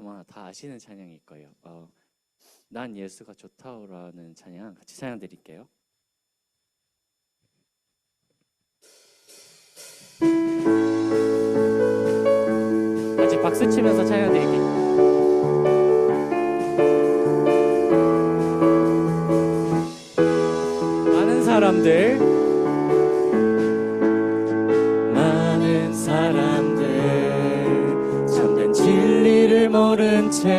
아마 다 아시는 찬양일 거예요. 어, 난 예수가 좋다라는 찬양 같이 찬양 드릴게요. 같이 박수 치면서 찬양 드릴게요. 많은 사람들 많은 사람들 모른 채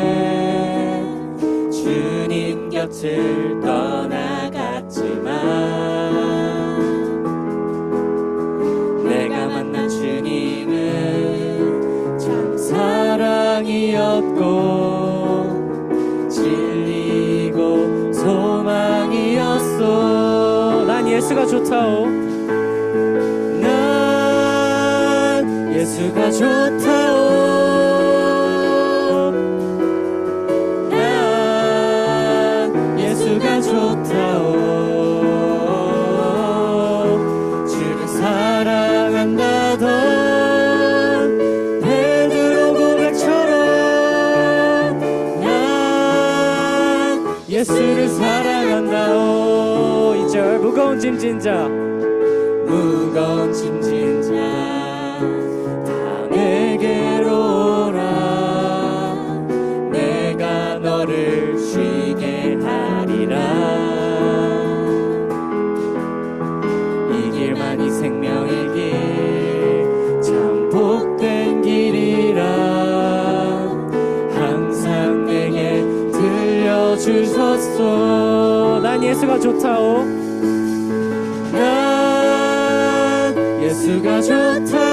주님 곁을 떠나갔지만 내가 만난 주님은 참 사랑이었고 진리고 소망이었어 난 예수가 좋다오. 난 예수가 좋다 가수가 좋다.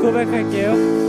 고백할게요.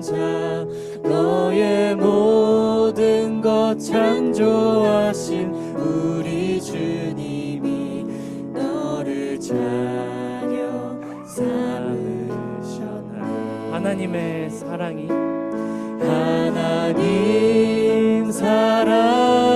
자 너의 모든 것 창조하신 우리 주님이 너를 자녀 삼으셨나 하나님의 사랑이 하나님 사랑.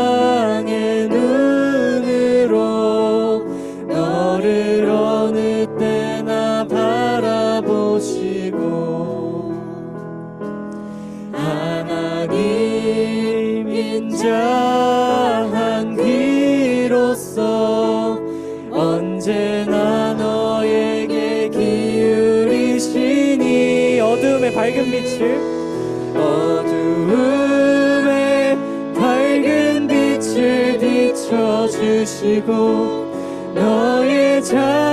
인자한 귀로서 언제나 너에게 기울이시니 어둠의 밝은 빛을 어둠의 밝은 빛을 비춰주시고 너의 자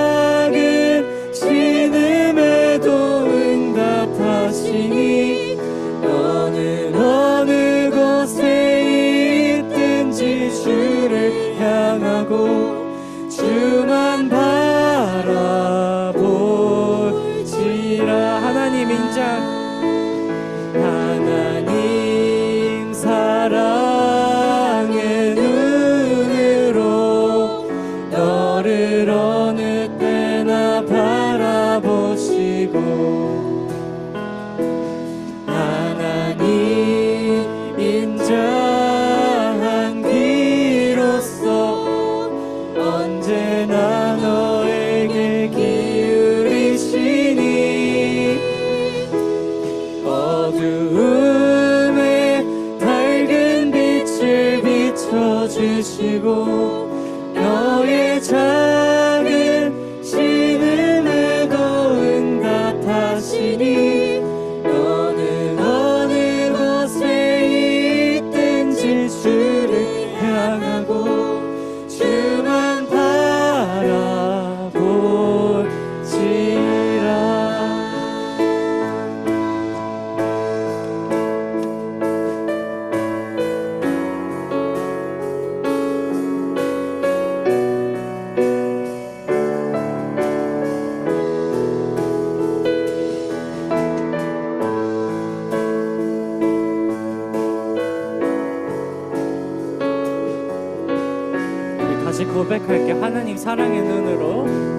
고백할게. 하나님 사랑의 눈으로.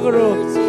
milagro.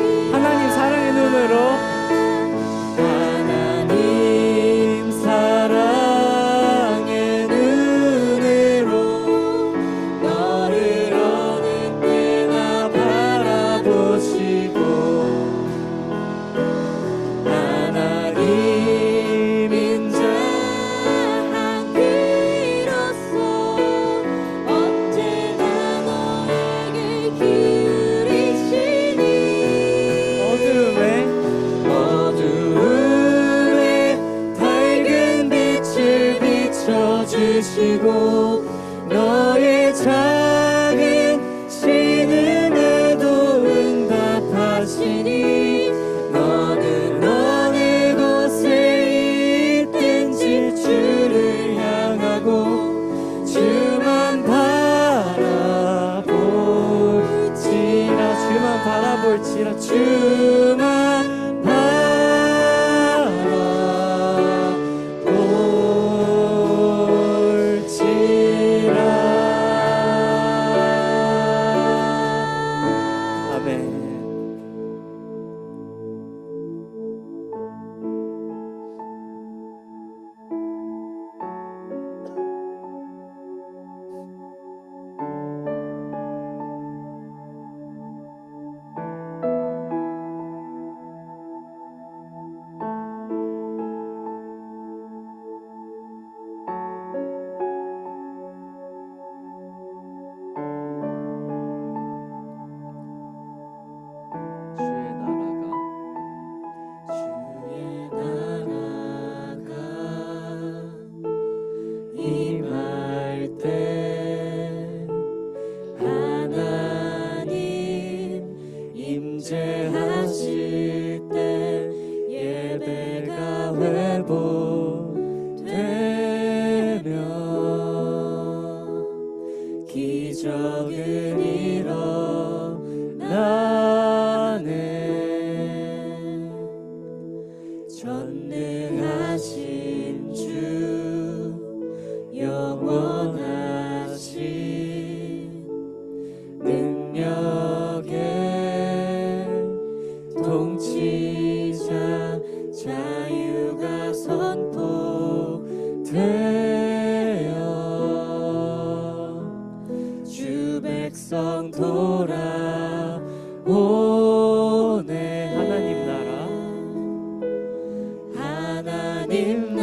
전능하신 주 영원한 bin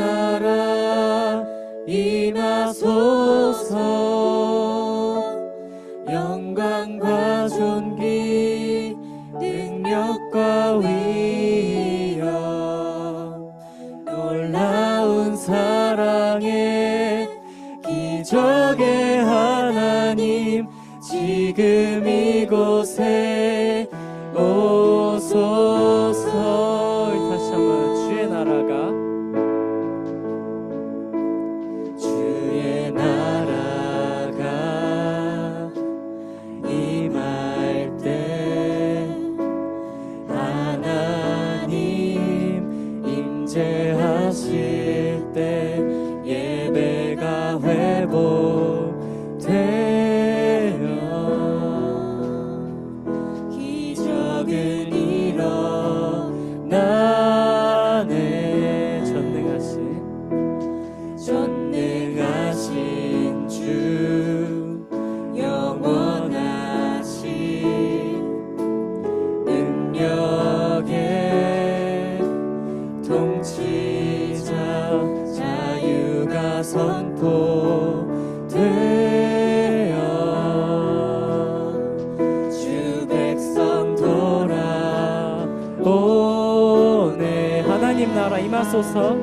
오네 하나님 나라 임하소서.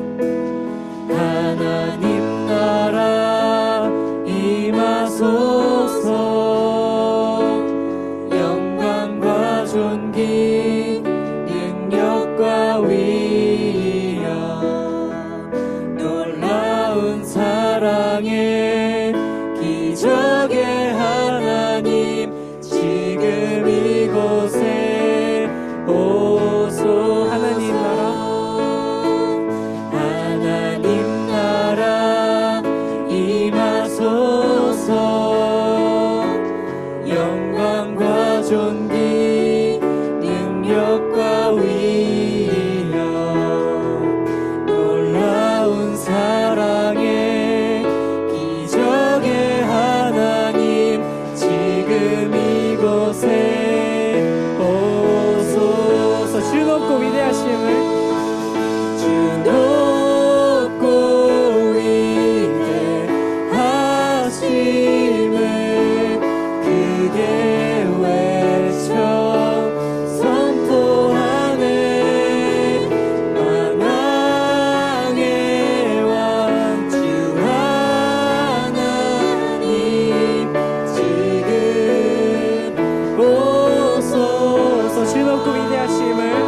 하나님 그 위대하심을